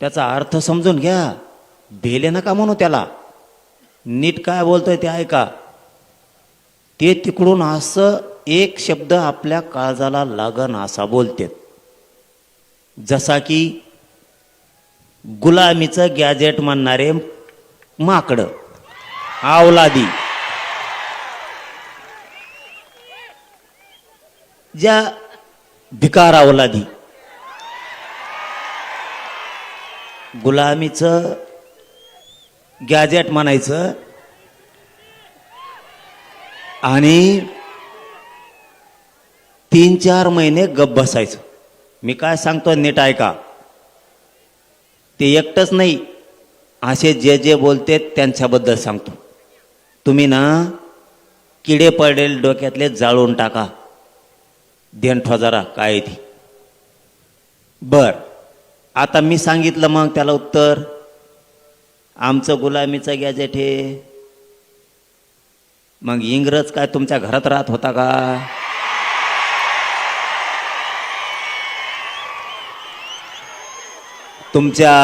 त्याचा अर्थ समजून घ्या. भेले नका म्हणू त्याला. नीट काय बोलतोय ते ऐका. ते तिकडून असं एक शब्द आपल्या काळजाला लागन असा बोलतेत. जसा की गुलामीचं गॅजेट म्हणणारे माकडं आवलादी. ज्या भिकार अवलादी गुलामीचं गॅजेट म्हणायचं. आणि तीन चार महिने गप बसायचं. मी काय सांगतो नीट ऐका. ते एकटंच नाही असे जे जे बोलते त्यांच्याबद्दल सांगतो. तुम्ही ना किडे पडेल डोक्यातले जाळून टाका. देणठो जरा काय ती? बरं. आता मी सांगितलं मग त्याला उत्तर. आमचं गुलामीचं गॅजेट हे. मग इंग्रज काय तुमच्या घरात राहत होता का? तुमच्या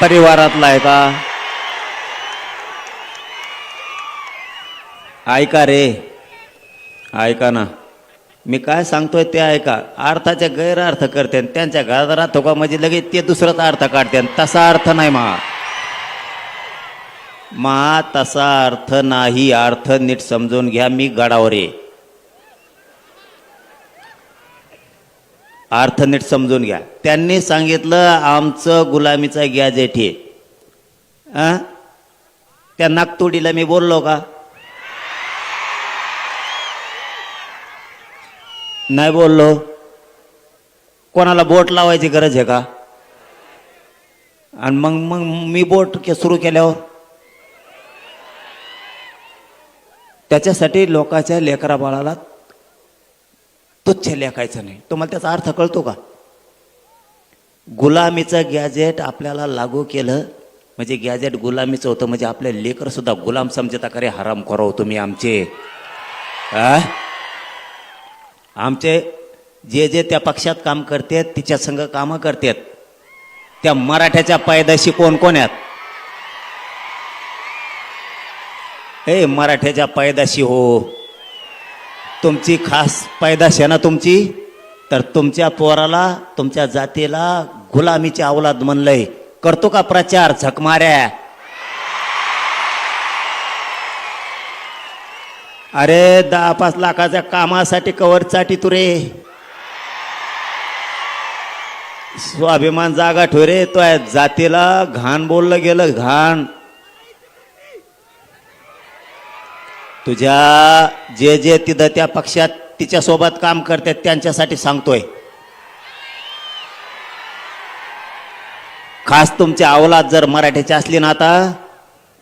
परिवारातला आहे का? ऐका रे. ऐका ना. मी काय सांगतोय ते ऐका. अर्थाचे गैरअर्थ करते त्यांच्या घरात राहतो म्हणजे लगेच ते दुसराच अर्थ काढते तसा अर्थ नाही महा महा तसा अर्थ नाही अर्थ नीट समजून घ्या मी गडावर. आहे अर्थ नीट समजून घ्या. त्यांनी सांगितलं आमचं गुलामीचं गॅजेट हे त्या नागतोडीला मी बोललो का? नाही बोललो. कोणाला बोट लावायची गरज आहे का? आणि मग मग मी बोट के सुरू केल्यावर? त्याच्यासाठी लोकांच्या लेकरा बाळाला तुच्छ लेखायचं नाही. तुम्हाला त्याचा अर्थ कळतो का? गुलामीचं गॅजेट आपल्याला लागू केलं म्हणजे गॅजेट गुलामीचं होतं म्हणजे आपले लेकर सुद्धा गुलाम समजता खरे हराम करो तुम्ही आमचे. आ? आमचे जे जे त्या पक्षात काम करतात तिच्या संघ कामं करतात. त्या मराठ्याच्या पायदाशी कोण कोण आहेत? हे मराठ्याच्या पायदाशी हो. तुमची खास पायदाशी आहे ना तुमची? तर तुमच्या पोराला तुमच्या जातीला गुलामीची अवलाद म्हणलंय. करतो का प्रचार झकमाऱ्या? अरे दहा पाच लाखाच्या कामासाठी कवरसाठी तू रे. स्वाभिमान जागा ठेव रे तो आहे जातीला घाण बोललं गेलं घाण. तुझ्या जे जे तिथं त्या पक्षात तिच्यासोबत काम करतात त्यांच्यासाठी सांगतोय. खास तुमच्या अवलाद जर मराठीची असली ना आता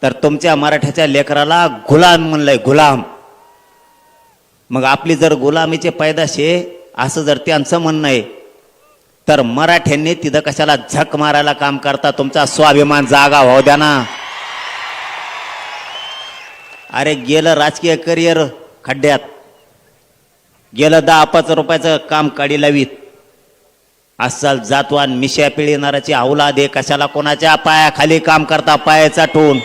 तर तुमच्या मराठ्याच्या लेकराला गुलाम म्हणलंय गुलाम. मग आपली जर गुलामीचे पैदाश आहे असं जर त्यांचं म्हणणं आहे तर मराठ्यांनी तिथं कशाला झक मारायला काम करता? तुमचा स्वाभिमान जागा होऊ द्या ना. अरे गेलं राजकीय करिअर खड्ड्यात. गेलं दहा पाच रुपयाचं काम काढी लावीत असाल जातवान मिश्या पिळणाराची अवलाद दे कशाला कोणाच्या पायाखाली काम करता? पायाचा टोन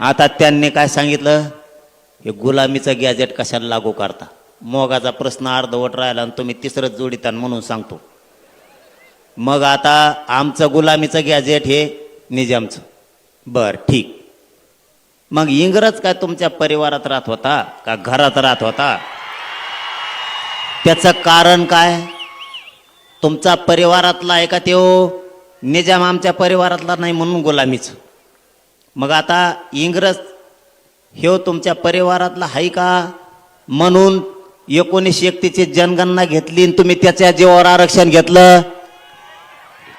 आता त्यांनी काय सांगितलं? हे गुलामीचं गॅजेट कशाला लागू करता? मोगाचा प्रश्न अर्धवट राहिला आणि तुम्ही तिसरंच जोडीतान म्हणून सांगतो. मग आता आमचं गुलामीचं गॅजेट हे निजामचं. बर ठीक. मग इंग्रज काय तुमच्या परिवारात राहत होता? का घरात राहत होता? त्याचं कारण काय? तुमचा परिवारातला आहे का त्यो निजाम आमच्या परिवारातला नाही म्हणून गुलामीचं. मग आता इंग्रज ह्यो तुमच्या परिवारातला आहे का? म्हणून एकोणीसशे एकतीसची जनगणना घेतली आणि तुम्ही त्याच्या जीवावर आरक्षण घेतलं.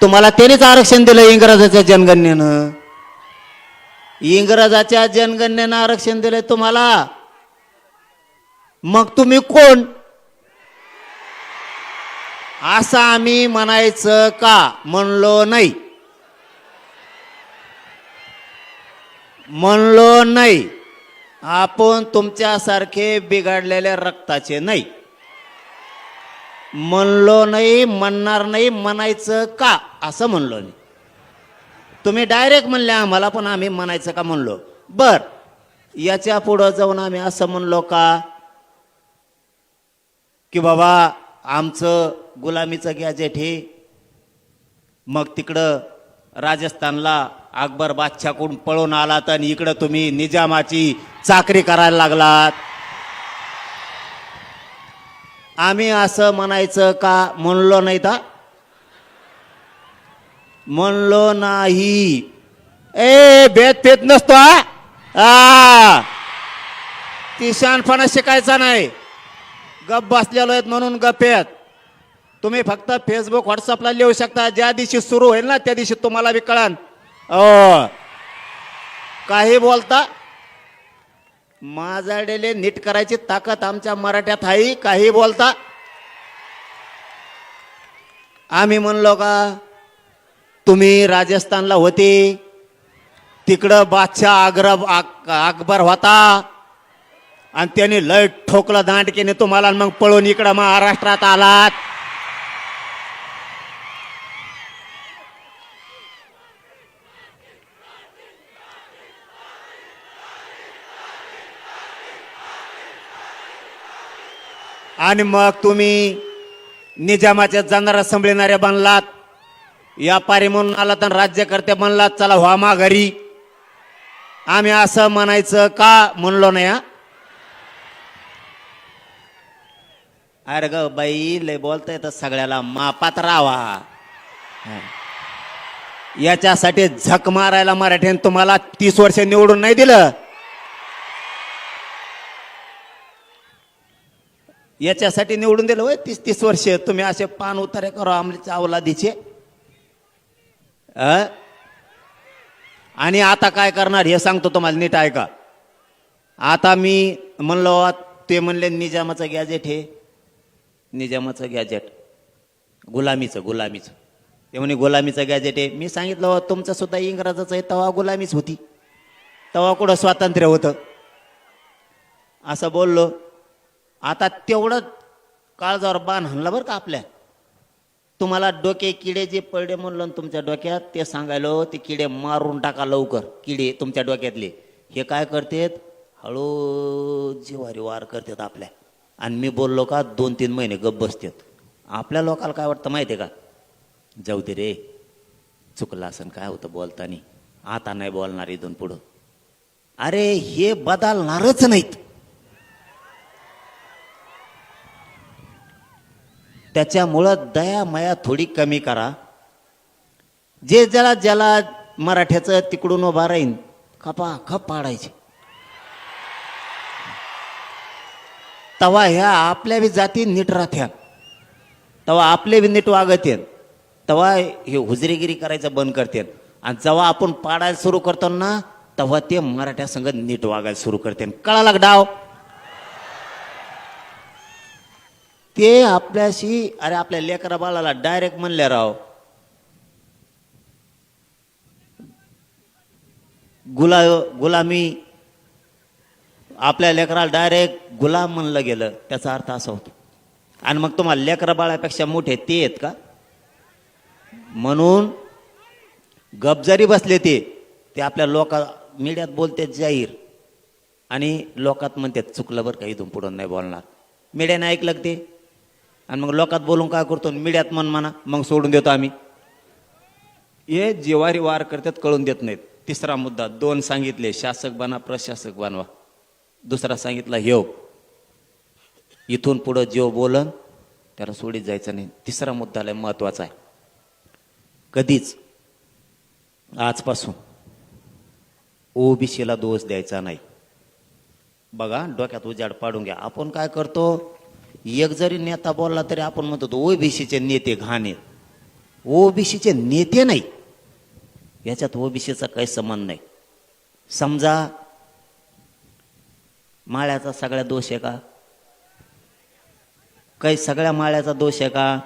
तुम्हाला त्यानेच आरक्षण दिलं इंग्रजाच्या जनगणनेनं. इंग्रजाच्या जनगणनेनं आरक्षण दिलंय तुम्हाला. मग तुम्ही कोण? असं आम्ही म्हणायचं का? म्हणलो नाही. म्हणलो नाही. आपण तुमच्यासारखे बिघडलेल्या रक्ताचे नाही. म्हणलो नाही म्हणणार नाही म्हणायचं का? असं म्हणलो मी. तुम्ही डायरेक्ट म्हणले आम्हाला पण आम्ही म्हणायचं का? म्हणलो. बर. याच्या पुढं जाऊन आम्ही असं म्हणलो का? की बाबा आमचं गुलामीचं गॅजेट हे मग तिकडं राजस्थानला अकबर बादशाकडून पळून आलात आणि इकडं तुम्ही निजामाची चाकरी करायला लागलात. आम्ही असं म्हणायचं का? म्हणलो नाही तर म्हणलो नाही. ए भेद फेत नसतो हा? आ. ती शहाणपणा शिकायचा नाही. गप बसलेलो आहेत म्हणून गप्पेत तुम्ही फक्त फेसबुक व्हॉट्सअपला लिहू शकता. ज्या दिवशी सुरू होईल ना त्या दिवशी तुम्हाला विकळान कळन काही बोलता? माजाडेले नीट करायची ताकद आमच्या मराठ्यात आहे काही बोलता? आम्ही म्हणलो का तुम्ही राजस्थानला होते तिकडं बादशाह आग्र अकबर होता आणि त्याने लय ठोकलं दांडकेने तुम्हाला आणि मग पळून इकडं महाराष्ट्रात आलात. आणि मग तुम्ही निजामाच्या जाणारा संभळणाऱ्या बनलात. व्यापारी म्हणून आला तर राज्यकर्ते बनलात. चला व्हा माघारी. आम्ही असं म्हणायचं का? म्हणलो नाही हा? अरे ग बाई लय बोलता येतं सगळ्याला मापात राहा याच्यासाठी झक मारायला मराठ्याने तुम्हाला तीस वर्ष निवडून नाही दिलं. याच्यासाठी निवडून दिलं होय तीस तीस वर्ष. तुम्ही असे पान उतारे करा आमच्या अवलादीचे आणि आता काय करणार हे सांगतो तुम्हाला नीट ऐका. आता मी म्हणलो ते म्हणले निजामाचं गॅजेट हे. निजामाचं गॅजेट. गुलामीचं गुलामीचं. ते म्हणे गुलामीचं गॅजेट आहे मी सांगितलं हो, तुमचं सुद्धा इंग्रजाचं आहे तेव्हा गुलामीच होती. तेव्हा कुठं स्वातंत्र्य होतं? असं बोललो. आता तेवढं काळजावर बाण हाणला बरं का आपल्या. तुम्हाला डोके किडे जे पडले म्हणलं तुमच्या डोक्यात ते सांगायलो ते किडे मारून टाका लवकर किडे तुमच्या डोक्यातले. हे काय करतेत? हळू जिवारी वार करतात आपल्या. आणि मी बोललो का दोन तीन महिने गप बसतात. आपल्या लोकाला काय वाटतं माहिती आहे का? जाऊ दे रे चुकलं असं काय होतं बोलतानी? आता नाही बोलणार इथून पुढं. अरे हे बदलणारच नाहीत. त्याच्यामुळं दया माया थोडी कमी करा. जे ज्याला ज्याला मराठ्याचं तिकडून उभा राहीन खपा खप पाडायचे. तवा ह्या आपल्या बी जाती नीट राहत्या. तवा आपले बी नीट वागत तवा तेव्हा हे हुजरेगिरी करायचं बंद करते आणि जेव्हा आपण पाडायला सुरू करतो ना तेव्हा ते मराठ्या संघ नीट वागायला सुरू करते कळाला का डाव? ते आपल्याशी अरे आपल्या लेकरा बाळाला डायरेक्ट म्हणले राव. गुला गुलामी आपल्या लेकराला डायरेक्ट गुलाम म्हणलं गेलं. त्याचा अर्थ असा होतो. आणि मग तुम्हाला लेकरा बाळापेक्षा मोठे ते आहेत का? म्हणून गप जरी बसले ते ते आपल्या लोका मीडियात बोलते जाहीर. आणि लोकात म्हणतात चुकलं बरं का इथून पुढं नाही बोलणार. मीडियाने ऐकलं ते? आणि मग लोकात बोलून काय करतो? मीडियात मन म्हणा मग सोडून देतो आम्ही. हे जिवारी वार करतात कळून देत नाहीत. तिसरा मुद्दा दोन सांगितले शासक बना प्रशासक बनवा. दुसरा सांगितला ह्यो हो. इथून पुढं जेव बोलन त्याला सोडीत जायचं नाही. तिसरा मुद्दा लय महत्त्वाचा आहे. कधीच आजपासून ओबीसीला दोष द्यायचा नाही. बघा डोक्यात उजाड पाडून घ्या. आपण काय करतो? एक जरी नेता बोलला तरी आपण म्हणतो ओबीसीचे नेते घाण आहेत ओबीसीचे नेते नाही. याच्यात ओबीसीचा काही संबंध नाही. समजा माळ्याचा सगळ्या दोष आहे का? काही सगळ्या माळ्याचा दोष आहे का?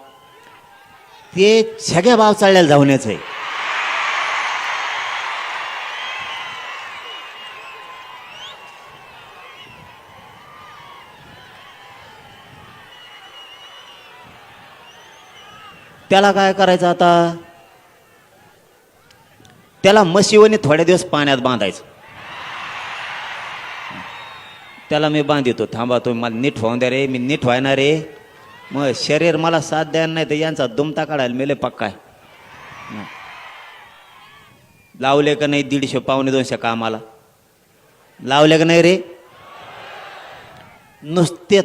ते सगळ्या भाव चालल्याला जाऊनच आहे त्याला काय करायचं आता? त्याला मशिवणी थोड्या दिवस पाण्यात बांधायचं. त्याला मी बांधितो. थांबा तुम्ही मला नीट व्हावून द्या रे. मी नीट व्हायना रे मग शरीर मला साथ द्यायला नाही तर यांचा दुमता काढायला मेले पक्का आहे. लावले का नाही दीडशे पावणे दोनशे कामाला? लावले का नाही रे? नुसते